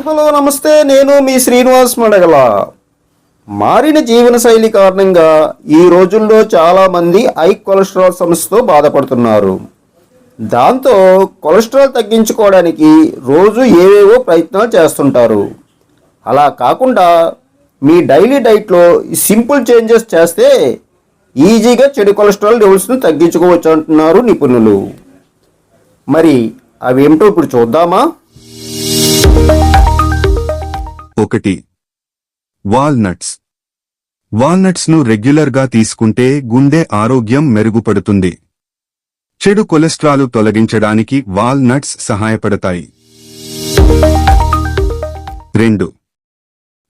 Hi hello నమస్తే. నేను మీ శ్రీనివాస్ మడగల. మారిన జీవనశైలి కారణంగా ఈ రోజుల్లో చాలామంది హై కొలెస్ట్రాల్ సమస్యతో బాధపడుతున్నారు. దాంతో కొలెస్ట్రాల్ తగ్గించుకోవడానికి రోజు ఏవేవో ప్రయత్నాలు చేస్తుంటారు. అలా కాకుండా మీ డైలీ డైట్లో సింపుల్ చేంజెస్ చేస్తే ఈజీగా చెడు కొలెస్ట్రాల్ లెవెల్స్ను తగ్గించుకోవచ్చు అంటున్నారు నిపుణులు. మరి అవేమిటో ఇప్పుడు చూద్దామా? ఒకటి. వాల్నట్స్. వాల్నట్స్ను రెగ్యులర్గా తీసుకుంటే గుండె ఆరోగ్యం మెరుగుపడుతుంది. చెడు కొలెస్ట్రాల్ తొలగించడానికి వాల్నట్స్ సహాయపడతాయి. రెండు.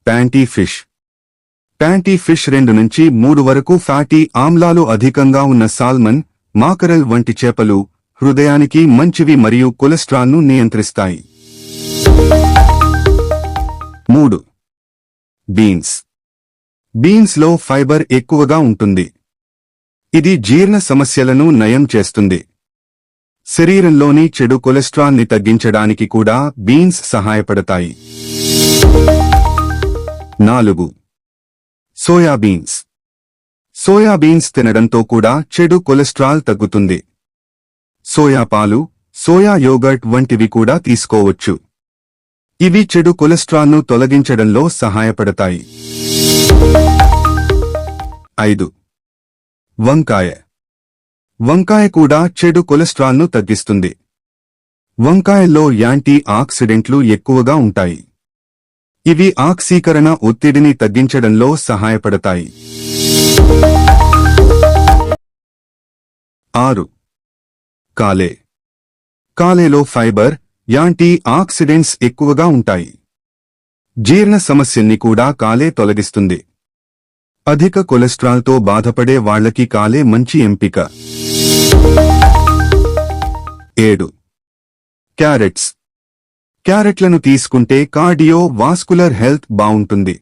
Panty fish. ప్యాంటీ ఫిష్ రెండు నుంచి మూడు వరకు ఫ్యాటీ ఆమ్లాలు అధికంగా ఉన్న సాల్మన్ మాకరల్ వంటి చేపలు హృదయానికి మంచివి మరియు కొలెస్ట్రాల్ను నియంత్రిస్తాయి. మూడు. బీన్స్. బీన్స్లో ఫైబర్ ఎక్కువగా ఉంటుంది. ఇది జీర్ణ సమస్యలను నయం చేస్తుంది. శరీరంలోని చెడు కొలెస్ట్రాల్ని తగ్గించడానికి కూడా బీన్స్ సహాయపడతాయి. నాలుగు. సోయాబీన్స్ సోయాబీన్స్ తినడంతో కూడా చెడు కొలెస్ట్రాల్ తగ్గుతుంది. సోయా పాలు సోయా యోగర్ట్ వంటివి కూడా తీసుకోవచ్చు. ఇవి చెడు కొలెస్ట్రాల్ను తొలగించడంలో సహాయపడతాయి. ఐదు. వంకాయ. వంకాయ కూడా చెడు కొలెస్ట్రాల్ను తగ్గిస్తుంది. వంకాయల్లో యాంటీ ఆక్సిడెంట్లు ఎక్కువగా ఉంటాయి. ఇవి ఆక్సీకరణ ఒత్తిడిని తగ్గించడంలో సహాయపడతాయి. ఆరు. కాలే. కాలేలో ఫైబర్ యాంటీ ఆక్సిడెంట్స్ ఎక్కువగా ఉంటాయి. జీర్ణ సమస్యల్ని కూడా కాలే తొలగిస్తుంది. అధిక కొలెస్ట్రాల్తో బాధపడే వాళ్ళకి కాలే మంచి ఎంపిక. ఏడు. క్యారెట్స్. క్యారెట్లను తీసుకుంటే కార్డియో వాస్కులర్ హెల్త్ బావుంటుంది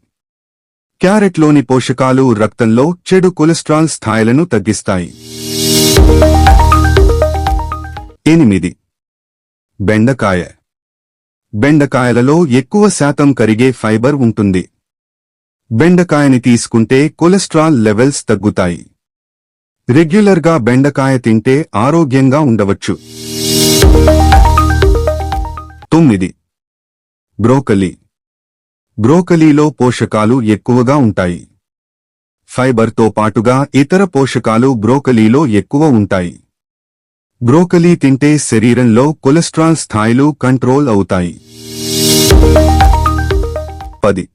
క్యారెట్లోని పోషకాలు రక్తంలో చెడు కొలెస్ట్రాల్ స్థాయిలను తగ్గిస్తాయి. ఎనిమిది. బెండకాయ. బెండకాయలలో ఎక్కువ శాతం కరిగే ఫైబర్ ఉంటుంది. బెండకాయని తీసుకుంటే కొలెస్ట్రాల్ లెవెల్స్ తగ్గుతాయి. రెగ్యులర్గా బెండకాయ తింటే ఆరోగ్యంగా ఉండవచ్చు. తొమ్మిది. బ్రోకలీ. బ్రోకలీలో పోషకాలు ఎక్కువగా ఉంటాయి. ఫైబర్తో పాటుగా ఇతర పోషకాలు బ్రోకలీలో ఎక్కువ ఉంటాయి. బ్రోకలీ తింటే శరీరంలో కొలెస్ట్రాల్ స్థాయిలు కంట్రోల్ అవుతాయి. పది.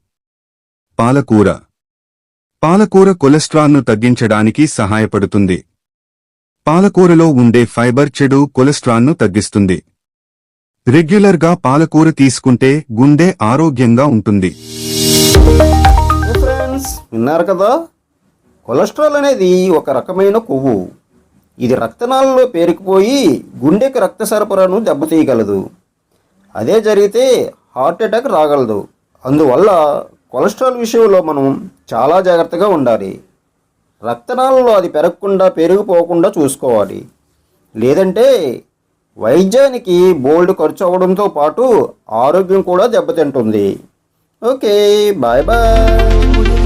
పాలకూర. పాలకూర కొలెస్ట్రాల్ను తగ్గించడానికి సహాయపడుతుంది. పాలకూరలో ఉండే ఫైబర్ చెడు కొలెస్ట్రాల్ను తగ్గిస్తుంది. రెగ్యులర్గా పాలకూర తీసుకుంటే గుండె ఆరోగ్యంగా ఉంటుంది. విన్నారు కదా? కొలెస్ట్రాల్ అనేది ఒక రకమైన కొవ్వు. ఇది రక్తనాళంలో పేరుకుపోయి గుండెకు రక్త సరఫరాను దెబ్బతీయగలదు. అదే జరిగితే హార్ట్ అటాక్ రాగలదు. అందువల్ల కొలెస్ట్రాల్ విషయంలో మనం చాలా జాగ్రత్తగా ఉండాలి. రక్తనాళంలో అది పెరగకుండా పెరిగిపోకుండా చూసుకోవాలి. లేదంటే వైద్యానికి బోల్డ్ ఖర్చు అవ్వడంతో పాటు ఆరోగ్యం కూడా దెబ్బతింటుంది. Okay bye bye.